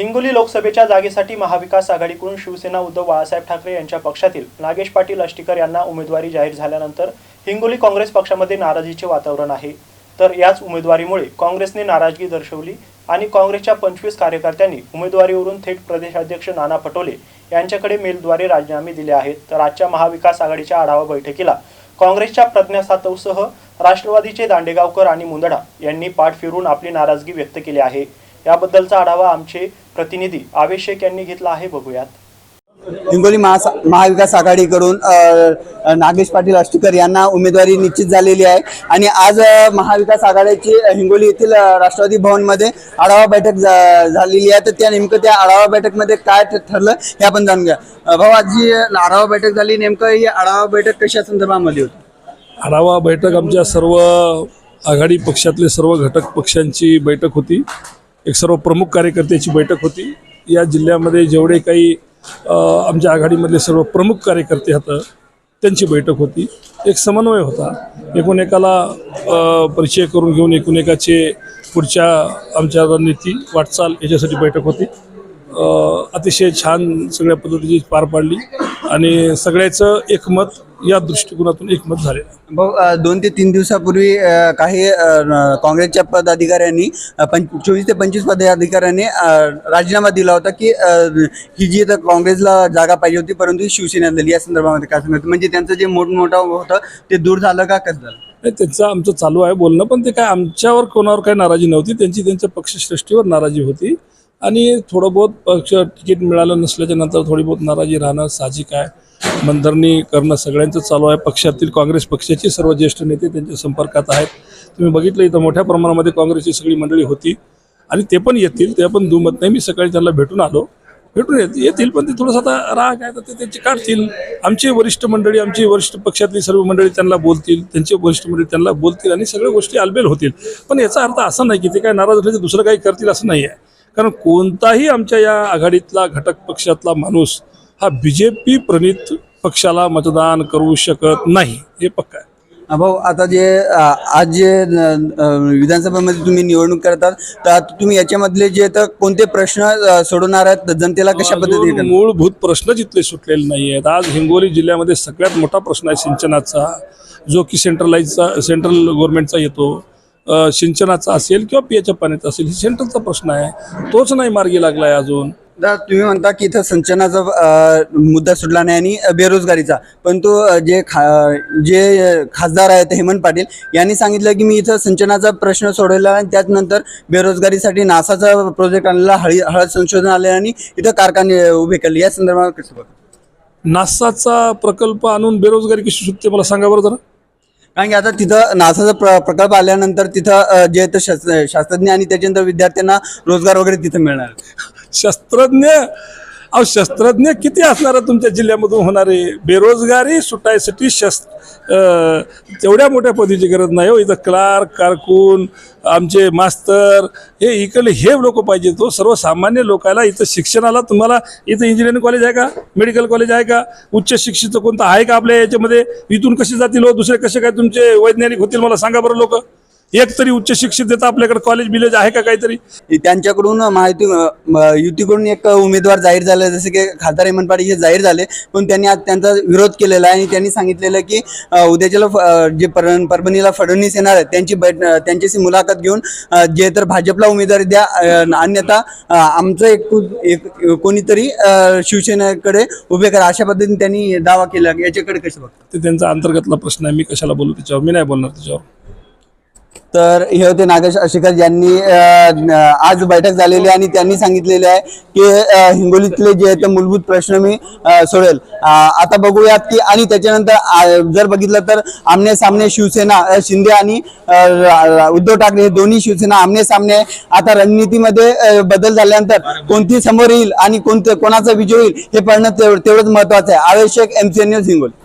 हिंगोली लोकसभेच्या जागेसाठी महाविकास आघाडीकडून शिवसेना उद्धव बाळासाहेब ठाकरे यांच्या पक्षातील नागेश पाटील अष्टीकर यांना उमेदवारी जाहीर झाल्यानंतर हिंगोली काँग्रेस पक्षामध्ये नाराजीचे वातावरण आहे. तर याच उमेदवारीमुळे काँग्रेसने नाराजगी दर्शवली आणि काँग्रेसच्या पंचवीस कार्यकर्त्यांनी उमेदवारीवरून थेट प्रदेशाध्यक्ष नाना पटोले यांच्याकडे मेलद्वारे राजीनामे दिले आहेत. तर आजच्या महाविकास आघाडीच्या आढावा बैठकीला काँग्रेसच्या प्रज्ञा सातवसह राष्ट्रवादीचे दांडेगावकर आणि मुंदडा यांनी पाठ फिरून आपली नाराजगी व्यक्त केली आहे. याबद्दलचा आढावा आमचे प्रतिनिधी आवेश शेख यांनी घेतला आहे. बघूयात. हिंगोली महासा महाविकास आघाडीकडून नागेश पाटील अष्टीकर यांना उमेदवारी निश्चित झालेली आहे. आणि आज महाविकास आघाडीची हिंगोली येथील राष्ट्रवादी भवनमध्ये आढावा बैठक झालेली आहे. तर त्या नेमकं त्या आढावा बैठकमध्ये काय ठरलं हे आपण जाणून घ्या. भाऊ आज जी आढावा बैठक झाली नेमकं ही आढावा बैठक कशा संदर्भामध्ये होती? आढावा बैठक आमच्या सर्व आघाडी पक्षातले सर्व घटक पक्षांची बैठक होती. एक सर्व प्रमुख कार्यकर्त्याची बैठक होती. या जिल्ह्यामध्ये जेवढे काही आमच्या आघाडीमधले सर्व प्रमुख कार्यकर्ते होतं त्यांची बैठक होती. एक समन्वय होता. एकूण एकाला परिचय करून घेऊन एकूण एकाचे पुढच्या आमच्या रणनीती वाटचाल याच्यासाठी बैठक होती. अतिशय छान सगळ्या पद्धतीची पार पाडली. आणि सगळ्याचं एकमत या दृष्टिकोनातून एकमत झालेलं. भाऊ अ, दोन ते तीन दिवसापूर्वी अ, काही अ, न- काँग्रेसच्या पदाधिकाऱ्यांनी अ, पं चोवीस ते पंचवीस पदाधिकाऱ्यांनी अ, राजीनामा दिला होता की अ, ही जी तर काँग्रेसला जागा पाहिजे होती परंतु ही शिवसेनेला दिली या संदर्भामध्ये काय सांगत म्हणजे त्यांचं जे मोठमोठं होतं ते दूर झालं का? कसं झालं? नाही त्यांचं आमचं चालू आहे बोलणं पण ते काय आमच्यावर कोणावर काही नाराजी नव्हती. त्यांची त्यांच्या पक्षश्रेष्ठीवर नाराजी होती. आणि थोडं बहुत पक्ष तिकीट मिळालं नसल्याच्या नंतर थोडी बहुत नाराजी राहणं साहजिक आहे. मंथरणी करणं सगळ्यांचं चालू आहे. पक्षातील काँग्रेस पक्षाचे सर्व ज्येष्ठ नेते त्यांच्या संपर्कात आहेत. तुम्ही बघितलं इथं मोठ्या प्रमाणामध्ये काँग्रेसची सगळी मंडळी होती. आणि ते पण येतील ते पण दुमत नाही. मी सकाळी त्यांना भेटून आलो. भेटून येत येतील पण ते थोडंसं आता राग आहे. तर ते त्यांचे काढतील. आमची वरिष्ठ मंडळी आमची वरिष्ठ पक्षातली सर्व मंडळी त्यांना बोलतील. त्यांचे वरिष्ठ मंडळी त्यांना बोलतील आणि सगळ्या गोष्टी आलबेल होतील. पण याचा अर्थ असा नाही की ते काय नाराज झाले तर दुसरं काही करतील असं नाही आहे. कारण कोणताही आमच्या या आघाडीतला घटक पक्षातला माणूस हा बी जे पी प्रणित पक्षाला मतदान करू शकत नाही. हे पक्का आहे. भाऊ आता जे आज जे विधानसभेमध्ये तुम्ही निवडणूक करतात तर तुम्ही याच्यामधले जे तर कोणते प्रश्न सोडवणार आहेत जनतेला कशा पद्धतीने? मूलभूत प्रश्न जिथले सुटलेले नाही आहेत. आज हिंगोली जिल्ह्यामध्ये सगळ्यात मोठा प्रश्न आहे सिंचनाचा जो की सेंट्रलाइजचा सेंट्रल गव्हर्नमेंटचा येतो. सिंचनाचा असेल किंवा पियाच्या पाण्याचा असेल ही सेंट्रलचा प्रश्न आहे. तोच नाही मार्गी लागला आहे अजून तुम्ही म्हणता की इथं सिंचनाचा मुद्दा सुटला नाही आणि बेरोजगारीचा. पण तो अ, जे खा जे खासदार आहेत हेमंत पाटील यांनी सांगितलं की मी इथं सिंचनाचा प्रश्न सोडवला आणि त्याचनंतर बेरोजगारीसाठी नासाचा प्रोजेक्ट आणलेला हळी हळद संशोधन आले आणि इथं कारखाने उभे केले. या संदर्भात कसं बघा नासाचा प्रकल्प आणून बेरोजगारी कशी सुटते मला सांगा बरं जरा. कारण की आता तिथं नासाचा प्र प्रकल्प आल्यानंतर तिथं जे तर शास्त्रज्ञ आणि त्याच्यानंतर विद्यार्थ्यांना रोजगार वगैरे तिथं मिळणार. शस्त्रज्ञ? अहो शस्त्रज्ञ किती असणार आहे तुमच्या जिल्ह्यामधून होणारे? बेरोजगारी सुटायसाठी शस्त्र तेवढ्या मोठ्या पदवीची गरज नाही हो. इथं क्लार्क कारकून आमचे मास्तर हे इकडले हे लोक पाहिजे तो हो. सर्वसामान्य लोकाला इथं शिक्षणाला तुम्हाला इथं इंजिनिअरिंग कॉलेज आहे का? मेडिकल कॉलेज आहे का? उच्च शिक्षित कोणतं आहे का आपल्या याच्यामध्ये? इथून कसे जातील हो? दुसरे कसे काय तुमचे वैज्ञानिक होतील? मला सांगा बरं लोक. एक तरी उच्च शिक्षित देता आपल्याकडे कॉलेज बिलेज आहे का काहीतरी? त्यांच्याकडून माहिती युतीकडून एक उमेदवार जाहीर झाले जसे की खासदार हेमंत पाटील हे जाहीर झाले पण त्यांनी आज त्यांचा विरोध केलेला आहे आणि त्यांनी सांगितलेलं की उद्याच्याला जे पर परभणीला फडणवीस येणार आहेत त्यांची बैठ त्यांच्याशी मुलाखत घेऊन जे तर भाजपला उमेदवारी द्या अन्यथा आमचं एक कोणीतरी शिवसेनेकडे उभे करा अशा पद्धतीने त्यांनी दावा केला. याच्याकडे कसं बघता? ते त्यांचा अंतर्गतला प्रश्न आहे मी कशाला बोलू त्याच्यावर? मी नाही बोलणार त्याच्यावर. तर हे होते नागेश अशिकर यांनी आज बैठक झालेली आहे आणि त्यांनी सांगितलेले आहे की हिंगोलीतले जे आहेत ते मूलभूत प्रश्न मी सोडेल आता बघूयात की आणि त्याच्यानंतर जर बघितलं तर आमने सामने शिवसेना शिंदे आणि उद्धव ठाकरे हे दोन्ही शिवसेना आमने सामने आहे. आता रणनीतीमध्ये बदल झाल्यानंतर कोणती समोर येईल आणि कोणतं कोणाचा विजय होईल हे पाहणं तेवढंच महत्वाचं आहे. आवश्यक एमसीएन न्यूज हिंगोली.